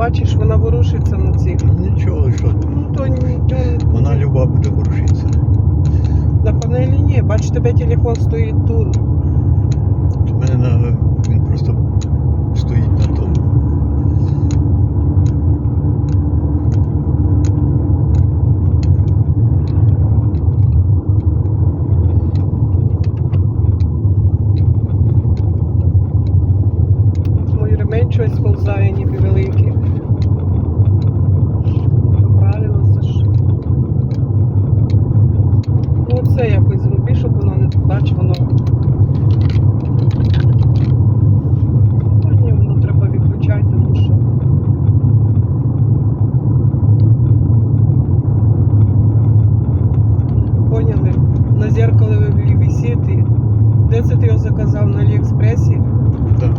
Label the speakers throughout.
Speaker 1: бачиш, вона ворушиться на цих.
Speaker 2: Нічого, що. Ну, то,
Speaker 1: то... Вона
Speaker 2: люба буде ворушитися.
Speaker 1: На панелі ні. Бач, тебе телефон стоїть тут. У
Speaker 2: мене на... він просто стоїть на тому.
Speaker 1: Мой ремень щось сползає, ніби великий. На зеркале висить. і- Де це ти його заказав на Аліекспресі?
Speaker 2: Так.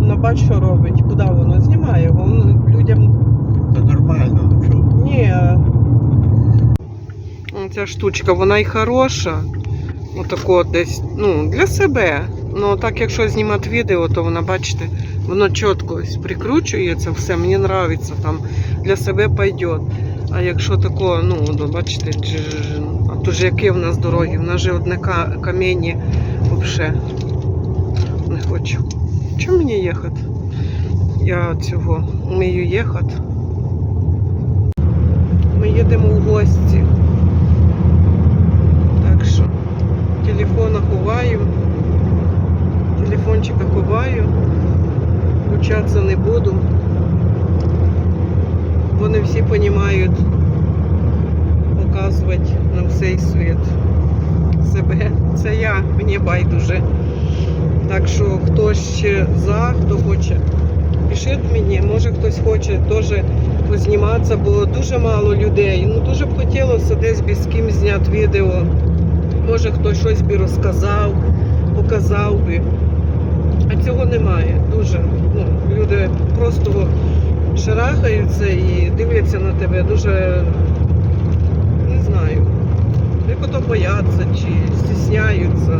Speaker 1: Ну, бач, що робить, куди воно знімає. Воно людям
Speaker 2: Та нормально, ну що.
Speaker 1: ні. Ця штучка, вона і хороша. Отако десь, ну, для себе. Ну, так якщо знімати відео, то вона, бачите, воно чітко прикручується, все, мені подобається, там для себе пойде. А якщо тако, ну, бачите, а то ж яке в нас дороги, в нас же одне ка- каміння взагалі. Не хочу. Чому мені їхати? Я цього вмію їхати. Ми їдемо в гості. Так що телефона ховаю. Телефончика ховаю. Включатися не буду. Вони всі розуміють показувати на всей світ себе. Це я, мені байдуже. Так що хто ще за, хто хоче, пишіть мені, може хтось хоче теж позніматися, бо дуже мало людей. Ну дуже б хотілося десь з ким зняти відео. Може хтось щось би розказав, показав би. А цього немає. Дуже. Ну, люди просто шарахаються і дивляться на тебе дуже не знаю. Як ото бояться чи стісняються.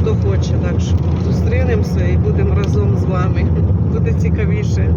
Speaker 1: Хто хоче, так що зустрінемося і будемо разом з вами. Буде цікавіше.